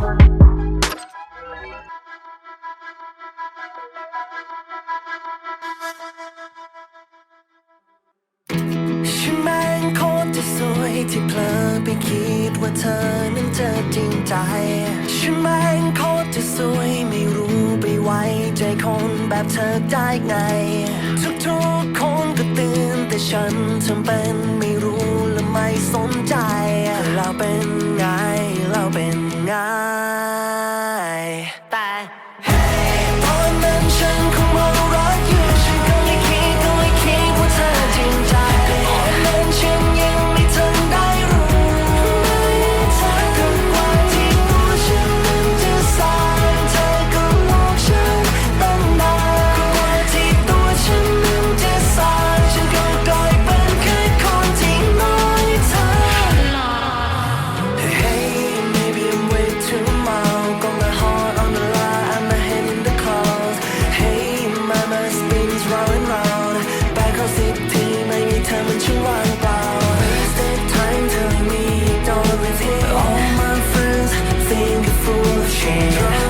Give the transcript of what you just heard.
ฉันเป็นคนที่สวยที่เพลินไปคิดว่าเธอนั้นเธอจริงใจ ฉันแม่งโคตรจะสวยไม่รู้ไปไว้ใจคนแบบเธอได้ไง ทุกๆคนก็ตื่นแต่ฉันทำเป็นไม่ machine